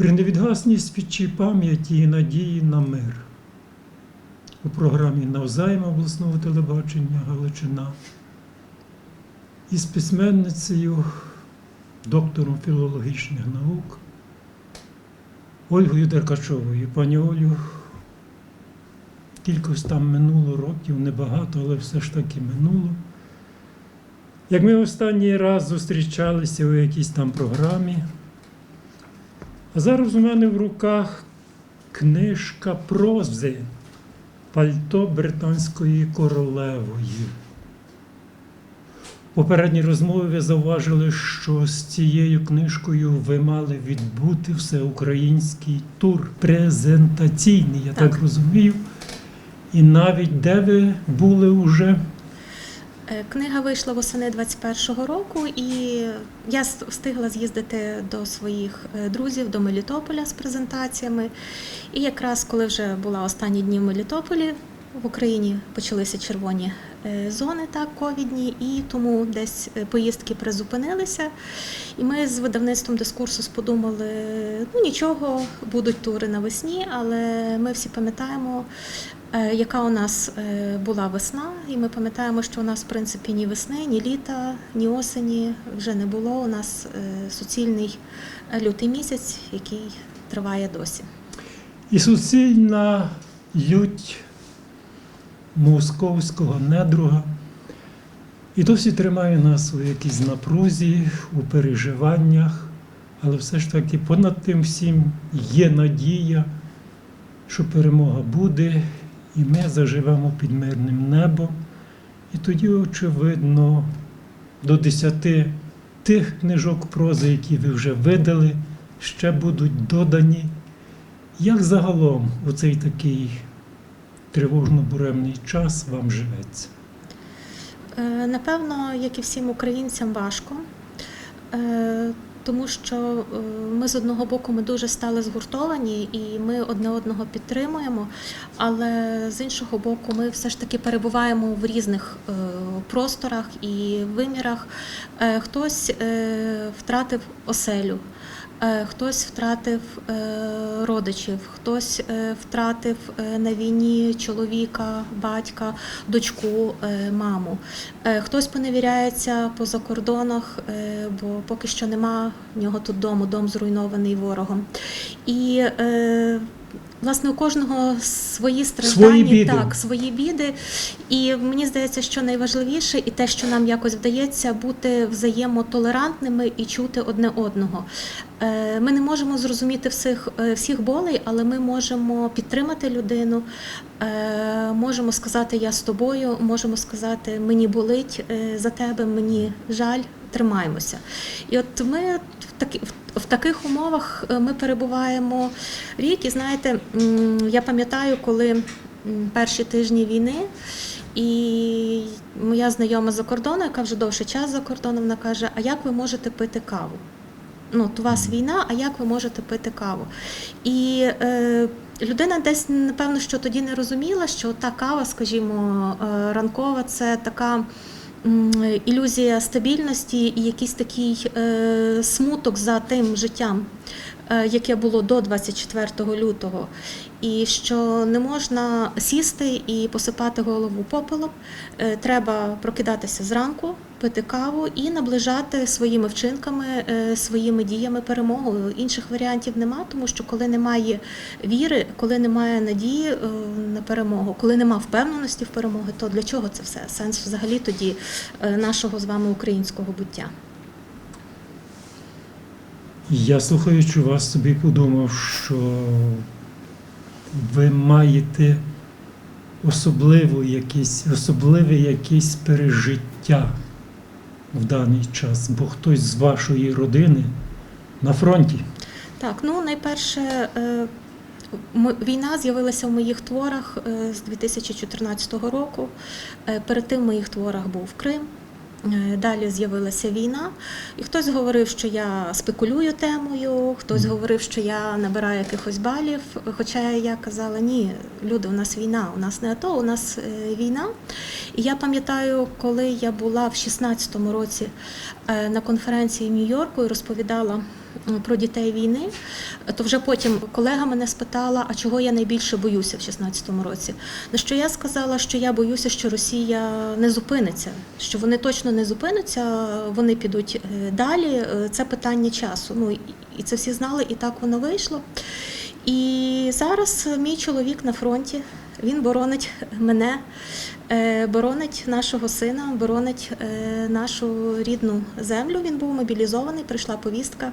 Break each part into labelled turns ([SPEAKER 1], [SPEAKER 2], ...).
[SPEAKER 1] При невідгасній свічі пам'яті і надії на мир у програмі Навзаєм обласного телебачення Галичина із письменницею, доктором філологічних наук Ольгою Деркачовою. Пані Олю, кількось там минуло років, небагато, але все ж таки минуло. Як ми останній раз зустрічалися у якійсь там програмі, а зараз у мене в руках книжка прози Пальто британської королевої. Попередній розмові ви зауважили, що з цією книжкою ви мали відбути всеукраїнський тур презентаційний, я так,
[SPEAKER 2] Так.
[SPEAKER 1] розумію. І навіть де ви були вже?
[SPEAKER 2] Е, Книга вийшла восени 21-го року, і я встигла з'їздити до своїх е, друзів до Мелітополя з презентаціями. І якраз коли вже була останні дні в Мелітополі, в Україні почалися червоні е, зони, так, ковідні, і тому десь поїздки призупинилися. І ми з видавництвом дискурсус подумали: ну нічого, будуть тури навесні, але ми всі пам'ятаємо, яка у нас е, була весна, і ми пам'ятаємо, що у нас в принципі ні весни, ні літа, ні осені вже не було. У нас е, суцільний е, лютий місяць, який триває досі.
[SPEAKER 1] І суцільна лють московського недруга. І досі тримає нас у якійсь напрузі, у переживаннях, але все ж таки понад тим всім є надія, що перемога буде, і ми заживемо під мирним небом. І тоді, очевидно, до десяти тих книжок прози, які ви вже видали, ще будуть додані. Як загалом у цей такий тривожно-буремний час вам живеться?
[SPEAKER 2] Е, Напевно, як і всім українцям, важко. Тому що е, ми з одного боку ми дуже стали згуртовані і ми одне одного підтримуємо, але з іншого боку, ми все ж таки перебуваємо в різних е, просторах і вимірах. Е, Хтось втратив оселю, хтось втратив е, родичів, хтось е, втратив е, на війні чоловіка, батька, дочку, е, маму. Е, Хтось поневіряється по закордонах, е, бо поки що нема в нього тут дому, дом зруйнований ворогом. І е, власне у кожного свої страждання,
[SPEAKER 1] Свої біди.
[SPEAKER 2] так, свої біди. І мені здається, що найважливіше, і те, що нам якось вдається, бути взаємотолерантними і чути одне одного. Е, Ми не можемо зрозуміти всіх, е, всіх болей, але ми можемо підтримати людину, е, можемо сказати Я з тобою, можемо сказати Мені болить за тебе, мені жаль, тримаємося. І от ми такі. в- таких умовах е, ми перебуваємо рік, і знаєте, я пам'ятаю, коли перші тижні війни, і моя знайома за кордону, яка вже довший час за кордоном, вона каже: А як ви можете пити каву? Ну, у вас війна, а як ви можете пити каву? І е, людина десь, напевно, що тоді не розуміла, що та кава, скажімо, е, ранкова, це така. Ілюзія стабільності і якийсь такий е, смуток за тим життям, е, яке було до 24 лютого, і що не можна сісти і посипати голову попелом. Е, Треба прокидатися зранку, пити каву і наближати своїми вчинками, е, своїми діями перемогу. Інших варіантів нема, тому що коли немає віри, коли немає надії е, на перемогу, коли немає впевненості в перемоги, то для чого це все? Сенс взагалі тоді е, нашого з вами українського буття.
[SPEAKER 1] Я слухаючи вас собі подумав, що ви маєте особливу якісь, особливе якесь пережиття в даний час, бо хтось з вашої родини на фронті.
[SPEAKER 2] Так, ну найперше, е, війна з'явилася в моїх творах е, з 2014 року. Е, Перед тим в моїх творах був Крим. Е, Далі з'явилася війна, і хтось говорив, що я спекулюю темою, хтось говорив, що я набираю якихось балів. Хоча я казала, ні, люди, у нас війна, у нас не АТО, у нас е, війна. І я пам'ятаю, коли я була в 16-му році е, на конференції в Нью-Йорку і розповідала про дітей війни, то вже потім колега мене спитала, а чого я найбільше боюся в 16-му році. На що я сказала, що я боюся, що Росія не зупиниться, що вони точно не зупиняться, вони підуть е, далі. Е, Це питання часу. Ну і це всі знали, і так воно вийшло. І зараз мій чоловік на фронті. Він боронить мене, е, боронить нашого сина, боронить е, нашу рідну землю. Він був мобілізований, прийшла повістка.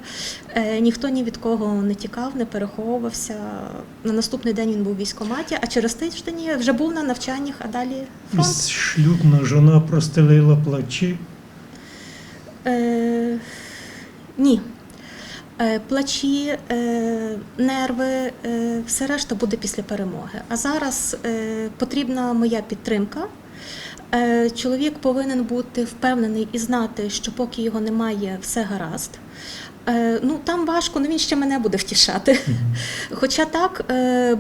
[SPEAKER 2] Е, Ніхто ні від кого не тікав, не переховувався. На наступний день він був в військкоматі, а через тиждень вже був на навчаннях, а далі фронт.
[SPEAKER 1] Шлюбна жона простелила плачі.
[SPEAKER 2] Е, ні. Е, Плачі, е, нерви, е, все решта буде після перемоги. А зараз потрібна моя підтримка. Чоловік повинен бути впевнений і знати, що поки його немає, все гаразд. Ну там важко, ну він ще мене буде втішати. Хоча так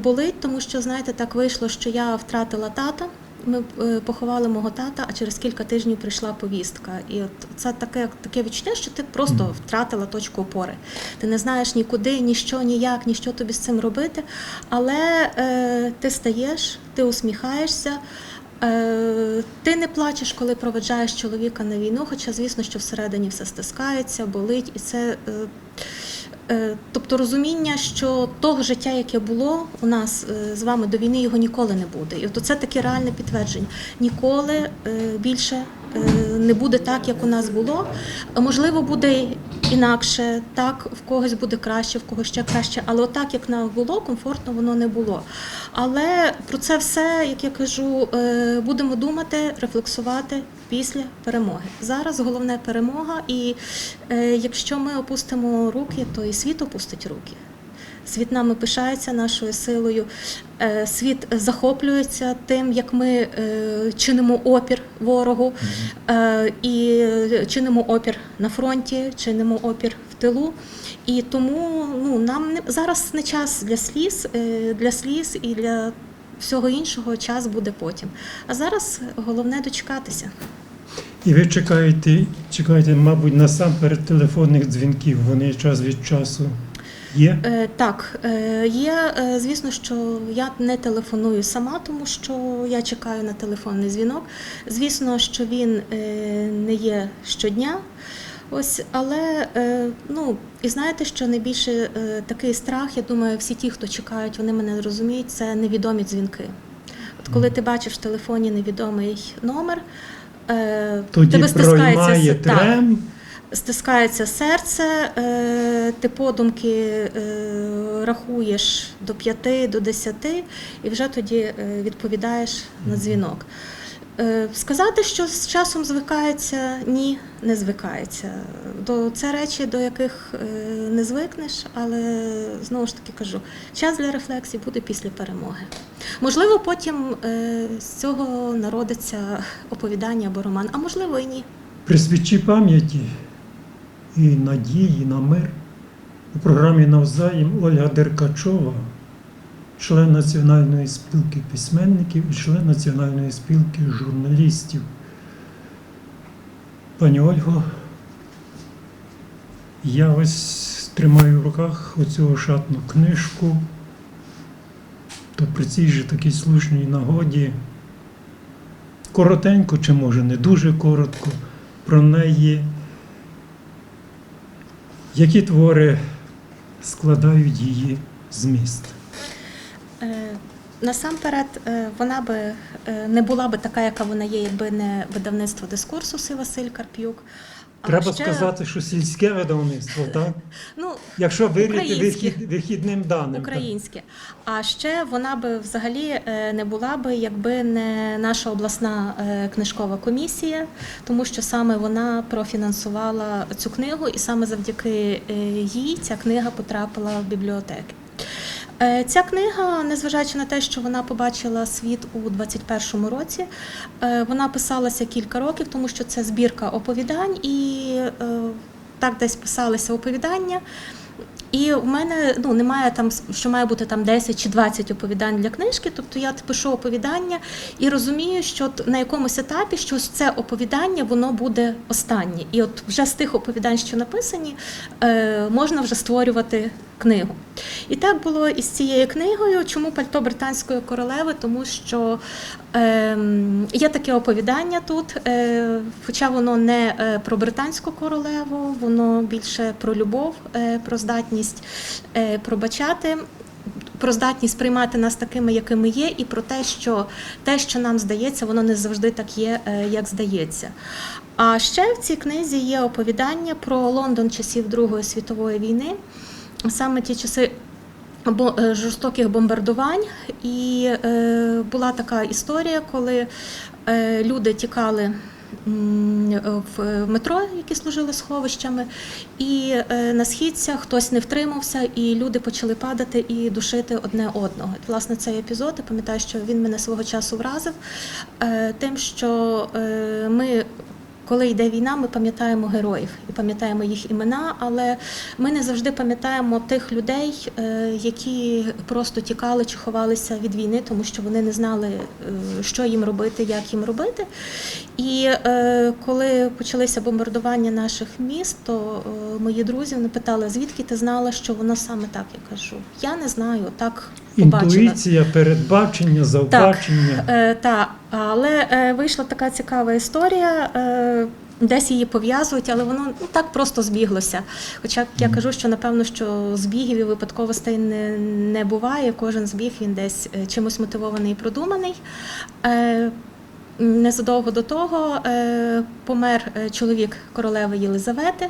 [SPEAKER 2] болить, тому що знаєте, так вийшло, що я втратила тата. Ми е, поховали мого тата, а через кілька тижнів прийшла повістка. І от це таке, таке відчуття, що ти просто втратила точку опори. Ти не знаєш нікуди, ні що, ніяк, ні що тобі з цим робити. Але е, ти стаєш, ти усміхаєшся. Е, ти не плачеш, коли проведжаєш чоловіка на війну, хоча, звісно, що всередині все стискається, болить, і це. Е, Тобто розуміння, що того життя, яке було у нас е, з вами до війни, його ніколи не буде. І от це таке реальне підтвердження. Ніколи е, більше не буде так, як у нас було. Можливо, буде інакше, так, в когось буде краще, в когось ще краще, але отак, як нам було, комфортно воно не було. Але про це все, як я кажу, е, будемо думати, рефлексувати після перемоги. Зараз головне перемога, і е, якщо ми опустимо руки, то і світ опустить руки. Світ нами пишається нашою силою. Е, Світ захоплюється тим, як ми е, чинимо опір ворогу е, і чинимо опір на фронті, чинимо опір в тилу. І тому ну, нам не зараз не час для сліз, для сліз і для всього іншого час буде потім. А зараз головне дочекатися.
[SPEAKER 1] І ви чекаєте, чекаєте, мабуть, насамперед телефонних дзвінків. Вони час від часу є.
[SPEAKER 2] Е, так, е, є, е, звісно, що я не телефоную сама, тому що я чекаю на телефонний дзвінок. Звісно, що він е, не є щодня. Ось, але е, ну і знаєте, що найбільше е, такий страх, я думаю, всі ті, хто чекають, вони мене розуміють, це невідомі дзвінки. От коли ти бачиш в телефоні невідомий номер, е,
[SPEAKER 1] Тоді
[SPEAKER 2] тебе стискається
[SPEAKER 1] трем.
[SPEAKER 2] Стискається серце, е, ти подумки е, рахуєш до п'яти, до десяти, і вже тоді е, відповідаєш на дзвінок. Сказати, що з часом звикається, ні, не звикається. До це речі, до яких не звикнеш, але знову ж таки кажу, час для рефлексії буде після перемоги. Можливо, потім з цього народиться оповідання або роман, а можливо і ні.
[SPEAKER 1] При свічі пам'яті і надії на мир у програмі Навзаєм Ольга Деркачова, член Національної спілки письменників і член Національної спілки журналістів. Пані Ольго, я ось тримаю в руках оцю шатну книжку, то при цій же такій слушній нагоді коротенько, чи може не дуже коротко, про неї, які твори складають її зміст.
[SPEAKER 2] Е, Насамперед, е, вона би е, не була би така, яка вона є, якби не видавництво дискурсу і Василь Карп'юк.
[SPEAKER 1] Треба
[SPEAKER 2] ще,
[SPEAKER 1] сказати, що сільське видавництво, так?
[SPEAKER 2] ну,
[SPEAKER 1] Якщо виріти вихід, вихідним даним. так.
[SPEAKER 2] українське. А ще вона би взагалі е, не була би, якби не наша обласна е, книжкова комісія, тому що саме вона профінансувала цю книгу, і саме завдяки е, їй ця книга потрапила в бібліотеки. Е, Ця книга, незважаючи на те, що вона побачила світ у 21-му році, е, вона писалася кілька років, тому що це збірка оповідань, і е, так десь писалися оповідання. І в мене ну немає там, що має бути там 10 чи 20 оповідань для книжки. Тобто я пишу оповідання і розумію, що на якомусь етапі що це оповідання воно буде останнє. І от вже з тих оповідань, що написані, можна вже створювати книгу. І так було і з цією книгою. Чому пальто британської королеви? Тому що е, є таке оповідання тут, е, хоча воно не е, про британську королеву, воно більше про любов, е, про здатність е, пробачати. Про здатність приймати нас такими, якими є, і про те, що те, що нам здається, воно не завжди так є, е, як здається. А ще в цій книзі є оповідання про Лондон часів Другої світової війни, саме ті часи е, жорстоких бомбардувань. І е, була така історія, коли е, люди тікали. В метро, які служили сховищами, і на східцях хтось не втримався, і люди почали падати і душити одне одного. Власне, цей епізод я пам'ятаю, що він мене свого часу вразив тим, що ми. Коли йде війна, ми пам'ятаємо героїв і пам'ятаємо їх імена, але ми не завжди пам'ятаємо тих людей, е, які просто тікали чи ховалися від війни, тому що вони не знали, е, що їм робити, як їм робити. І е, коли почалися бомбардування наших міст, то мої друзі вони питали, звідки ти знала, що воно саме так? Я кажу, я не знаю, так побачила.
[SPEAKER 1] Інтуїція, передбачення, завбачення.
[SPEAKER 2] Е, та, але е, вийшла така цікава історія. Е, Десь її пов'язують, але воно ну, так просто збіглося. Хоча я кажу, що напевно, що збігів і випадковостей не, не буває. Кожен збіг він десь е, чимось мотивований і продуманий. Е, Незадовго до того е, помер е, чоловік королеви Єлизавети,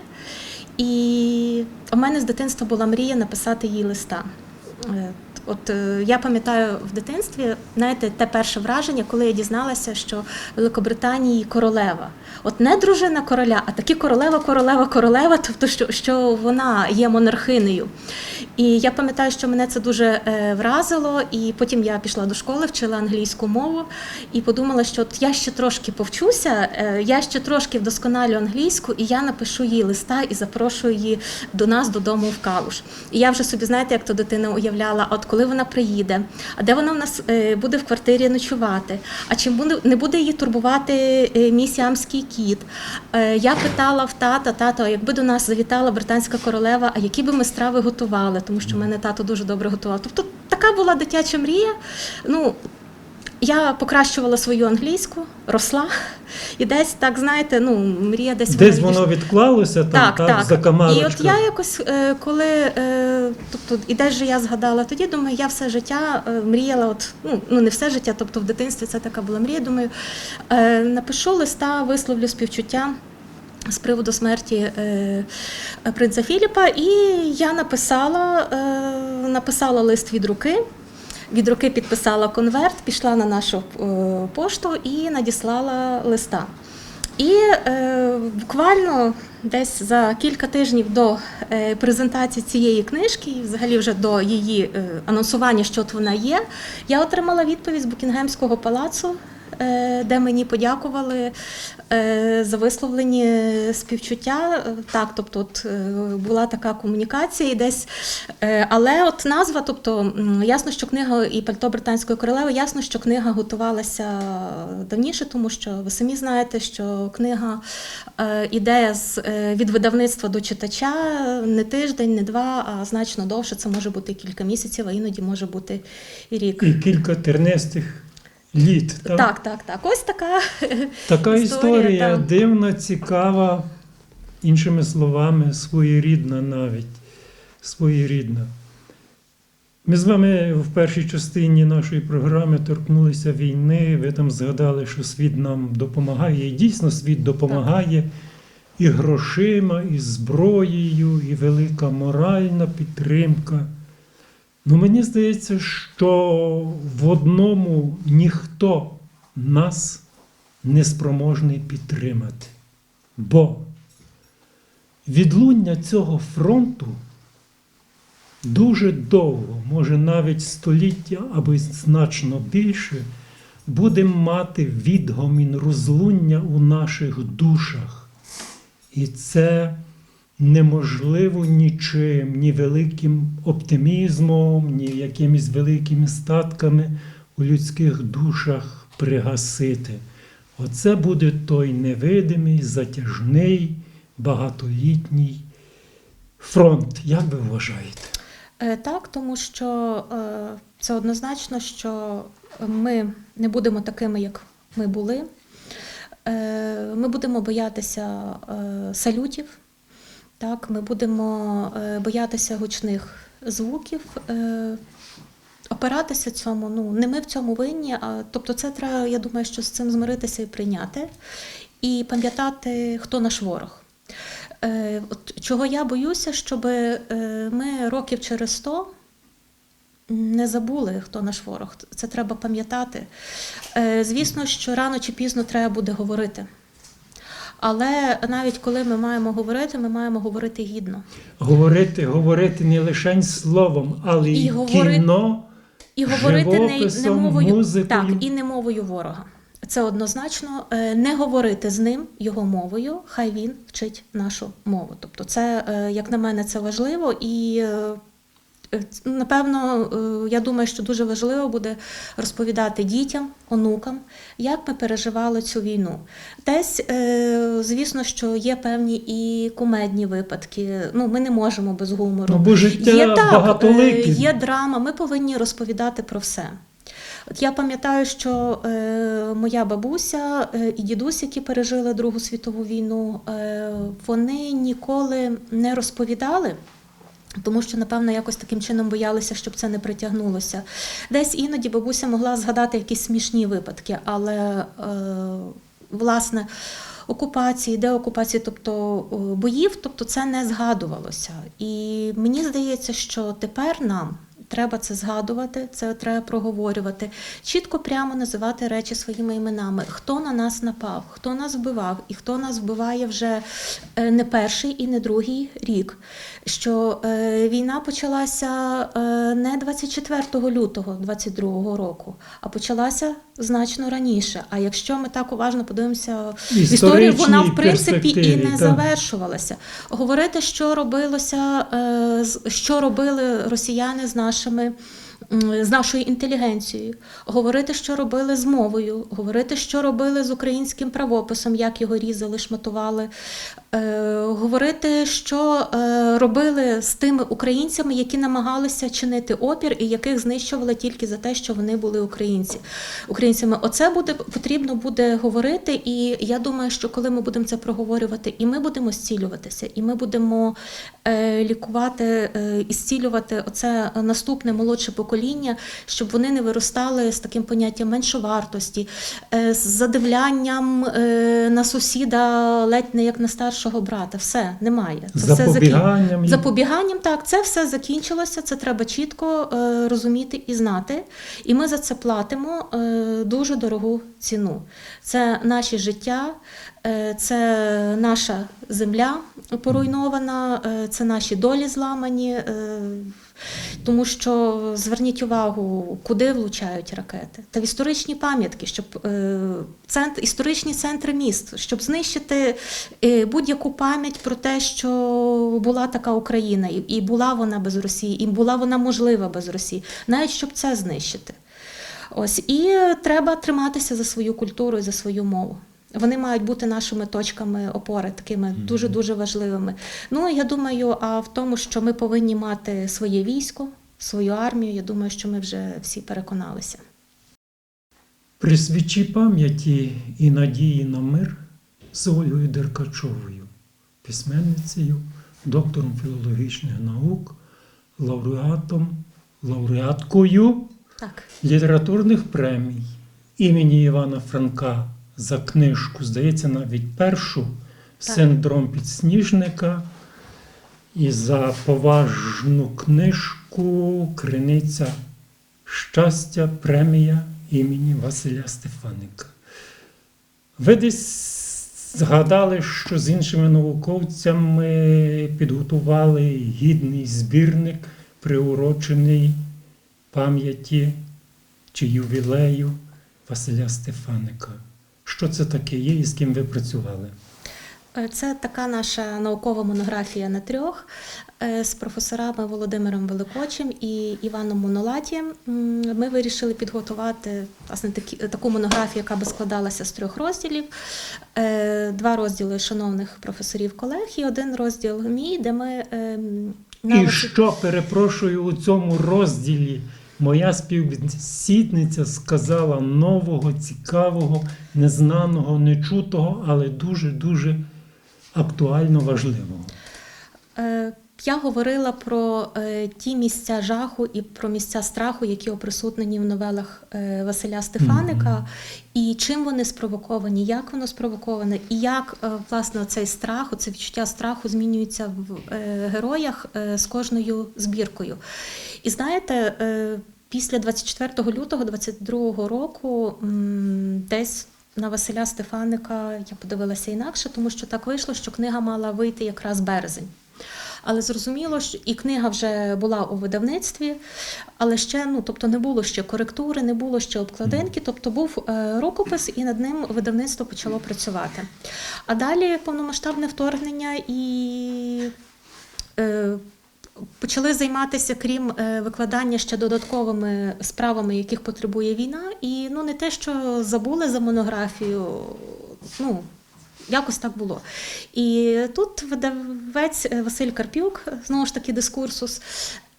[SPEAKER 2] і у мене з дитинства була мрія написати їй листа. От е, я пам'ятаю в дитинстві, знаєте, те перше враження, коли я дізналася, що в Великобританії королева. От не дружина короля, а таки королева, королева, королева, тобто що, що вона є монархинею. І я пам'ятаю, що мене це дуже е, вразило. І потім я пішла до школи, вчила англійську мову і подумала, що от я ще трошки повчуся, е, я ще трошки вдосконалю англійську, і я напишу їй листа і запрошую її до нас додому в Калуш. І я вже собі, знаєте, як то дитина уявляла, от коли вона приїде, а де вона в нас е, буде в квартирі ночувати, а чи не буде її турбувати е, мій сіамський кіт. Е, Я питала в тата, тато, якби до нас завітала британська королева, а які би ми страви готували, тому що мене тато дуже добре готував. Тобто така була дитяча мрія. Ну, я покращувала свою англійську, росла, і десь так, знаєте, ну, мрія десь
[SPEAKER 1] Десь воно відклалося там,
[SPEAKER 2] так,
[SPEAKER 1] так,
[SPEAKER 2] так.
[SPEAKER 1] за
[SPEAKER 2] І от я якось, е, коли, е, тобто, і десь же я згадала тоді, думаю, я все життя е, мріяла, от, ну, ну не все життя, тобто в дитинстві це така була мрія. Думаю, напишу листа, висловлю співчуття. З приводу смерті е, принца Філіпа, і я написала, е, написала лист від руки. Від руки підписала конверт, пішла на нашу е, пошту і надіслала листа. І е, буквально десь за кілька тижнів до е, презентації цієї книжки, і взагалі вже до її е, анонсування, що от вона є, я отримала відповідь з Букінгемського палацу. Е, Де мені подякували е, за висловлені співчуття. Так, тобто, от е, була така комунікація, і десь, але от назва, тобто ясно, що книга і пальто британської королеви, ясно, що книга готувалася давніше, тому що ви самі знаєте, що книга ідея з від видавництва до читача не тиждень, не два, а значно довше. Це може бути кілька місяців, а іноді може бути і рік.
[SPEAKER 1] І кілька тернистих літ. Так?
[SPEAKER 2] Так, так, так. Ось така.
[SPEAKER 1] Така
[SPEAKER 2] Історія,
[SPEAKER 1] історія
[SPEAKER 2] так.
[SPEAKER 1] дивна, цікава, іншими словами, своєрідна навіть. Своєрідна. Ми з вами в першій частині нашої програми торкнулися війни. Ви там згадали, що світ нам допомагає. І дійсно світ допомагає і грошима, і зброєю, і велика моральна підтримка. Ну, мені здається, що в одному ніхто нас не спроможний підтримати. Бо відлуння цього фронту дуже довго, може навіть століття або значно більше, буде мати відгомін розлуння у наших душах. І це неможливо нічим, ні великим оптимізмом, ні якимись великими статками у людських душах пригасити. Оце буде той невидимий, затяжний, багатолітній фронт. Як ви вважаєте?
[SPEAKER 2] Е, Так, тому що е, це однозначно, що ми не будемо такими, як ми були. Е, Ми будемо боятися салютів, так, ми будемо е, боятися гучних звуків. е, Опиратися цьому, ну не ми в цьому винні. А тобто, це треба, я думаю, що з цим змиритися і прийняти, і пам'ятати, хто наш ворог. Е, от чого я боюся, щоб ми років через 100 не забули, хто наш ворог. Це треба пам'ятати. Звісно, що рано чи пізно треба буде говорити. Але навіть коли ми маємо говорити, ми маємо говорити гідно.
[SPEAKER 1] Говорити, говорити не лише словом, але й
[SPEAKER 2] говори-
[SPEAKER 1] кіно.
[SPEAKER 2] І говорити не, не мовою
[SPEAKER 1] музикою.
[SPEAKER 2] так, і не мовою ворога. Це однозначно е, не говорити з ним його мовою, хай він вчить нашу мову. Тобто, це, е, як на мене, це важливо і. Напевно, е, я думаю, що дуже важливо буде розповідати дітям, онукам, як ми переживали цю війну. Десь, е, звісно, що є певні і кумедні випадки. Ну, ми не можемо без гумору.
[SPEAKER 1] Ну, бо життя
[SPEAKER 2] Є так, е, є драма, ми повинні розповідати про все. От я пам'ятаю, що е, моя бабуся е, і дідусь, які пережили Другу світову війну, е, вони ніколи не розповідали. Тому що, напевно, якось таким чином боялися, щоб це не притягнулося. Десь іноді бабуся могла згадати якісь смішні випадки, але е, власне окупації, деокупації, тобто е, боїв, тобто це не згадувалося. І мені здається, що тепер нам. Треба це згадувати, це треба проговорювати, чітко прямо називати речі своїми іменами. Хто на нас напав, хто нас вбивав, і хто нас вбиває вже е, не перший і не другий рік. Що е, війна почалася е, не 24 лютого 22 року, а почалася значно раніше. А якщо ми так уважно подивимося в історію, вона в принципі і не
[SPEAKER 1] так.
[SPEAKER 2] завершувалася. Говорити, що робилося, що робили росіяни з нашими. М, З нашою інтелігенцією, говорити, що робили з мовою, говорити, що робили з українським правописом, як його різали, шматували, е, говорити, що е, робили з тими українцями, які намагалися чинити опір і яких знищували тільки за те, що вони були українці. Українцями, оце буде потрібно буде говорити. І я думаю, що коли ми будемо це проговорювати, і ми будемо зцілюватися, і ми будемо е, лікувати і зцілювати оце наступне молодше покоління, щоб вони не виростали з таким поняттям меншовартості, е, з задивлянням е, на сусіда ледь не як на старшого брата. Все немає. Це все закін-
[SPEAKER 1] Запобіганням. їм.
[SPEAKER 2] Запобіганням, так, це все закінчилося. Це треба чітко е, розуміти і знати. І ми за це платимо дуже дорогу ціну. Це наші життя, це наша земля поруйнована, це наші долі зламані. Тому що зверніть увагу, куди влучають ракети, та в історичні пам'ятки, щоб е, центр, історичні центри міст, щоб знищити е, будь-яку пам'ять про те, що була така Україна, і, і була вона без Росії, і була вона можлива без Росії, навіть щоб це знищити. Ось і треба триматися за свою культуру і за свою мову. Вони мають бути нашими точками опори, такими дуже дуже важливими. Ну я думаю, а в тому, що ми повинні мати своє військо, свою армію. Я думаю, що ми вже всі переконалися.
[SPEAKER 1] При свічі пам'яті і надії на мир з Ольгою Деркачовою, письменницею, доктором філологічних наук, лауреатом, лауреаткою
[SPEAKER 2] Так,
[SPEAKER 1] літературних премій імені Івана Франка за книжку, здається, навіть першу синдром підсніжника. І за поважну книжку Криниця щастя, премія імені Василя Стефаника. Ви десь згадали, що з іншими науковцями підготували гідний збірник, приурочений пам'яті чи ювілею Василя Стефаника. Що це таке є і з ким ви працювали?
[SPEAKER 2] Е, Це така наша наукова монографія на трьох е, з професорами Володимиром Великочем і Іваном Монолатієм. М, Ми вирішили підготувати власне такі, таку монографію, яка би складалася з трьох розділів. Е, Два розділи шановних професорів колег і один розділ мій, де ми ем,
[SPEAKER 1] І що перепрошую у цьому розділі? Моя співбесідниця сказала нового, цікавого, незнаного, нечутого, але дуже-дуже актуально важливого.
[SPEAKER 2] Я говорила про е, ті місця жаху і про місця страху, які оприсутнені в новелах е, Василя Стефаника, і чим вони спровоковані, як воно спровоковане, і як е, власне цей страх, це відчуття страху змінюється в е, героях е, з кожною збіркою. І знаєте, е, після 24 лютого 22 року м, десь. На Василя Стефаника я подивилася інакше, тому що так вийшло, що книга мала вийти якраз березень. Але зрозуміло, що і книга вже була у видавництві, але ще ну, тобто не було ще коректури, не було ще обкладинки, тобто був е, рукопис, і над ним видавництво почало працювати. А далі повномасштабне вторгнення і. Е, Почали займатися, крім е, викладання ще додатковими справами, яких потребує війна, і ну не те, що забули за монографію, ну якось так було. І тут видавець е, Василь Карпюк, знову ж таки, дискурсус.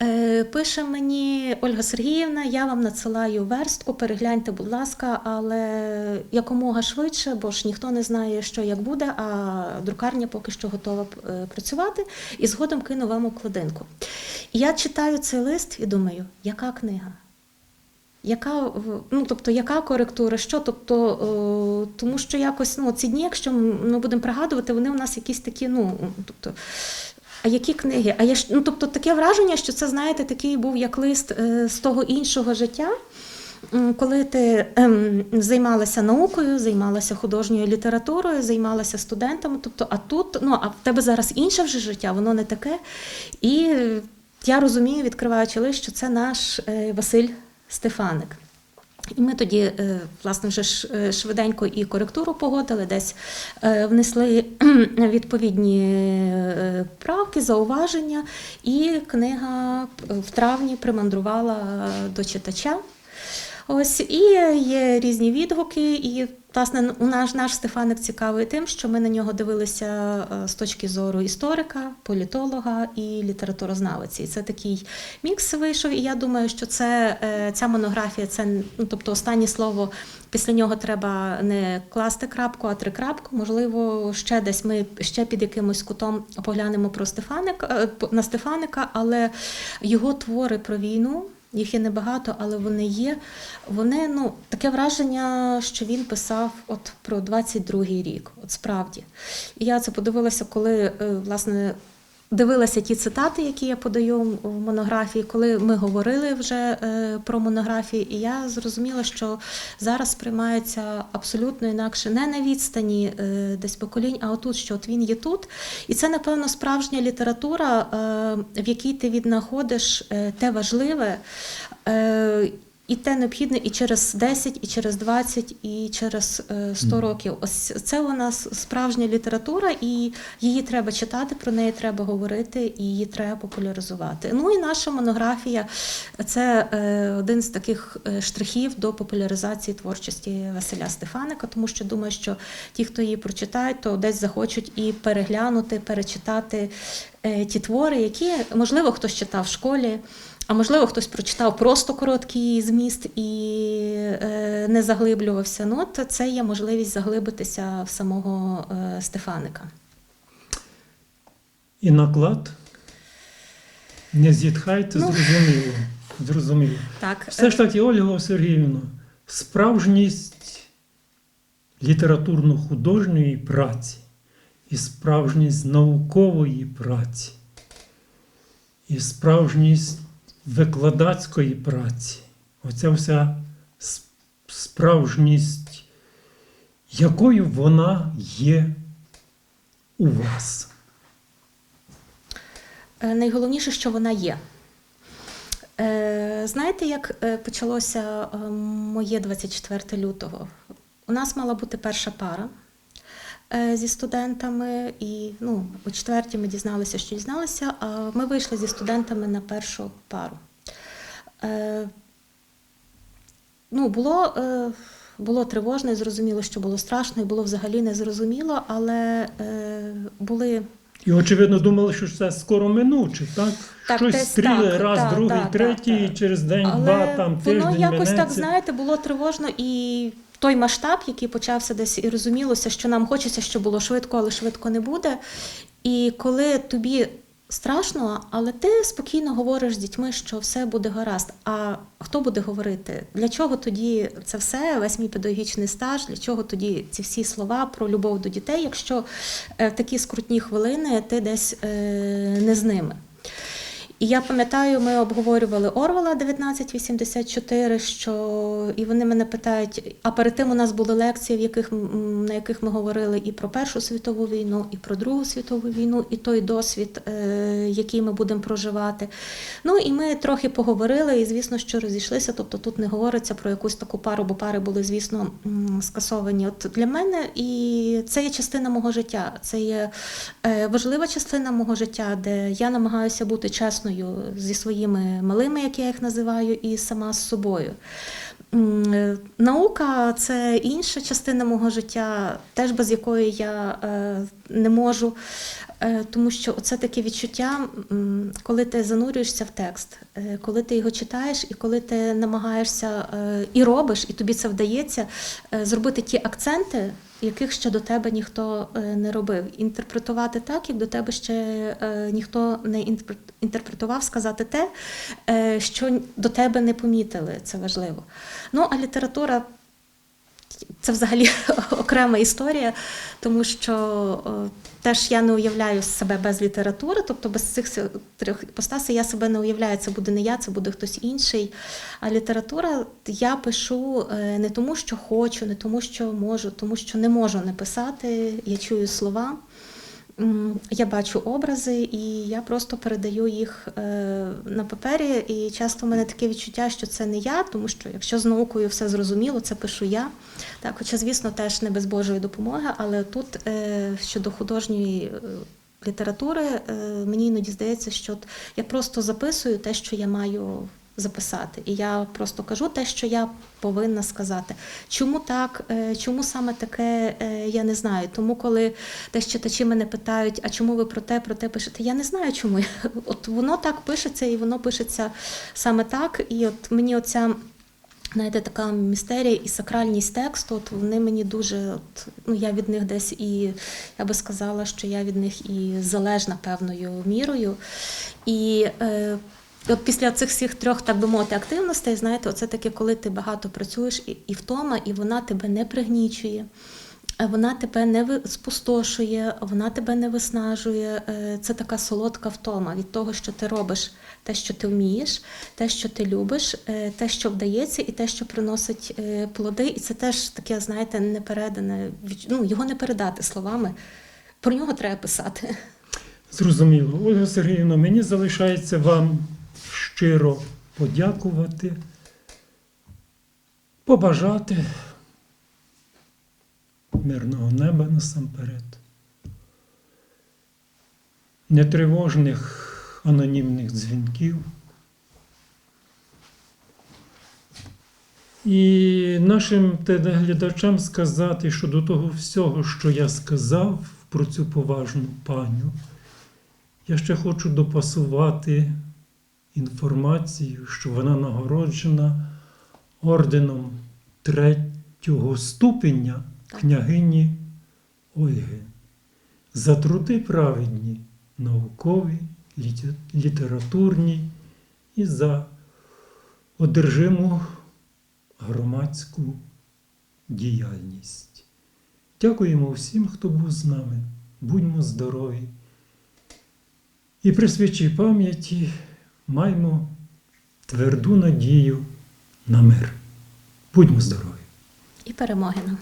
[SPEAKER 2] е, Пише мені Ольга Сергіївна, я вам надсилаю верстку, перегляньте, будь ласка, але якомога швидше, бо ж ніхто не знає, що як буде, а друкарня поки що готова е, працювати, і згодом кину вам обкладинку. І я читаю цей лист і думаю, яка книга? Яка ну, тобто, яка коректура? Що? Тобто, е, тому що якось ну, ці дні, якщо ми будемо пригадувати, вони у нас якісь такі, ну тобто. А які книги? А я ну, тобто таке враження, що це, знаєте, такий був як лист е, з того іншого життя, коли ти ем, займалася наукою, займалася художньою літературою, займалася студентами. Тобто, а тут, ну а в тебе зараз інше вже життя, воно не таке. І я розумію, відкриваючи лист, що це наш е, Василь Стефаник. І ми тоді, е, власне, вже е, швиденько і коректуру погодили, десь е, внесли відповідні правки, зауваження, і книга в травні примандрувала до читача. Ось і є різні відгуки, і власне у наш наш Стефаник цікавий тим, що ми на нього дивилися е, з точки зору історика, політолога і літературознавиці. І це такий мікс вийшов. І я думаю, що це е, ця монографія, це ну, тобто останнє слово. Після нього треба не класти крапку, а три крапку. Можливо, ще десь ми ще під якимось кутом поглянемо про Стефаника е, на Стефаника, але його твори про війну. Їх є небагато, але вони є. Вони ну таке враження, що він писав от про 22-й рік, от справді. І я це подивилася, коли е, власне дивилася ті цитати, які я подаю в монографії, коли ми говорили вже е, про монографії, і я зрозуміла, що зараз сприймається абсолютно інакше, не на відстані е, десь поколінь, а отут, що от він є тут. І це, напевно, справжня література, е, в якій ти віднаходиш те важливе. Е, І те необхідне і через 10, і через 20, і через е, 100 років. Ось це у нас справжня література, і її треба читати, про неї треба говорити, і її треба популяризувати. Ну і наша монографія це е, один з таких е, штрихів до популяризації творчості Василя Стефаника, тому що думаю, що ті, хто її прочитають, то десь захочуть і переглянути, перечитати е, ті твори, які можливо хтось читав в школі. А можливо, хтось прочитав просто короткий зміст і е, не заглиблювався. Ну, от це є можливість заглибитися в самого е, Стефаника.
[SPEAKER 1] І наклад. Не зітхайте,
[SPEAKER 2] Ну.
[SPEAKER 1] зрозуміло. Зрозуміло.
[SPEAKER 2] Так,
[SPEAKER 1] Все ж таки, Ольга Сергіївна, справжність літературно-художньої праці і справжність наукової праці, і справжність викладацької праці. Оця вся справжність, якою вона є у вас.
[SPEAKER 2] Е, Найголовніше, що вона є. Е, Знаєте, як е, почалося моє 24 лютого? У нас мала бути перша пара. Е, зі студентами, і ну, у четвертій ми дізналися, що дізналися. А ми вийшли зі студентами на першу пару. Е, ну, було, е, було тривожно і зрозуміло, що було страшно, і було взагалі незрозуміло, але е, були
[SPEAKER 1] І очевидно думали, що це скоро минуче, так?
[SPEAKER 2] Так,
[SPEAKER 1] Щось стріли,
[SPEAKER 2] так,
[SPEAKER 1] раз,
[SPEAKER 2] так,
[SPEAKER 1] другий,
[SPEAKER 2] так,
[SPEAKER 1] третій,
[SPEAKER 2] так,
[SPEAKER 1] і
[SPEAKER 2] так.
[SPEAKER 1] через день,
[SPEAKER 2] Але
[SPEAKER 1] два, там
[SPEAKER 2] воно
[SPEAKER 1] тиждень
[SPEAKER 2] якось
[SPEAKER 1] минеться.
[SPEAKER 2] так, знаєте, було тривожно і той масштаб, який почався десь, і розумілося, що нам хочеться, щоб було швидко, але швидко не буде. І коли тобі страшно, але ти спокійно говориш з дітьми, що все буде гаразд. А хто буде говорити? Для чого тоді це все, весь мій педагогічний стаж, для чого тоді ці всі слова про любов до дітей, якщо е, в такі скрутні хвилини ти десь е, не з ними? І я пам'ятаю, ми обговорювали Орвела 1984, що і вони мене питають, а перед тим у нас були лекції, в яких, на яких ми говорили і про Першу світову війну, і про Другу світову війну, і той досвід, е, який ми будемо проживати. Ну і ми трохи поговорили, і звісно, що розійшлися. Тобто тут не говориться про якусь таку пару, бо пари були, звісно, скасовані. От для мене і це є частина мого життя. Це є е, важлива частина мого життя, де я намагаюся бути чесною зі своїми малими, як я їх називаю, і сама з собою. Е, Наука це інша частина мого життя, теж без якої я е, не можу. Е, Тому що це таке відчуття, коли ти занурюєшся в текст, е, коли ти його читаєш, і коли ти намагаєшся е, і робиш, і тобі це вдається зробити ті акценти, яких ще до тебе ніхто не робив. Інтерпретувати так, як до тебе ще ніхто не інтерпре- інтерпретував, сказати те, що до тебе не помітили. Це важливо. Ну а література це взагалі окрема історія, тому що е, теж я не уявляю себе без літератури, тобто без цих трьох іпостасей я себе не уявляю, це буде не я, це буде хтось інший. А література я пишу е, не тому, що хочу, не тому, що можу, тому що не можу не писати. Я чую слова. Я бачу образи, і я просто передаю їх е, на папері. І часто в мене таке відчуття, що це не я, тому що якщо з наукою все зрозуміло, це пишу я. Так, хоча, звісно, теж не без Божої допомоги, але тут е, щодо художньої е, літератури, мені іноді здається, що я просто записую те, що я маю записати. І я просто кажу те, що я повинна сказати. Чому так, е, чому саме таке, е, я не знаю. Тому, коли десь читачі мене питають, а чому ви про те, про те пишете? Я не знаю, чому. От воно так пишеться, і воно пишеться саме так. І от мені оця. Знаєте, така містерія і сакральність тексту, от вони мені дуже, от, ну я від них десь і я би сказала, що я від них і залежна певною мірою. І е, от після цих всіх трьох, так би мовити, активностей, знаєте, оце таке, коли ти багато працюєш і, і втома, і вона тебе не пригнічує. е, Вона тебе не спустошує, вона тебе не виснажує. Е, Це така солодка втома від того, що ти робиш те, що ти вмієш, те, що ти любиш, е, те, що вдається, і те, що приносить плоди. І це теж таке, знаєте, непередане. Ну, його не передати словами. Про нього треба писати.
[SPEAKER 1] Зрозуміло. Ольга Сергіївна, мені залишається вам щиро подякувати, побажати мирного неба насамперед, нетривожних анонімних дзвінків. І нашим телеглядачам сказати, що до того всього, що я сказав про цю поважну паню, я ще хочу допасувати інформацію, що вона нагороджена орденом третього ступеня княгині Ольги за труди праведні, наукові, літературні і за одержиму громадську діяльність. Дякуємо всім, хто був з нами. Будьмо здорові. І при свячій пам'яті маємо тверду надію на мир. Будьмо здорові!
[SPEAKER 2] І перемоги нам.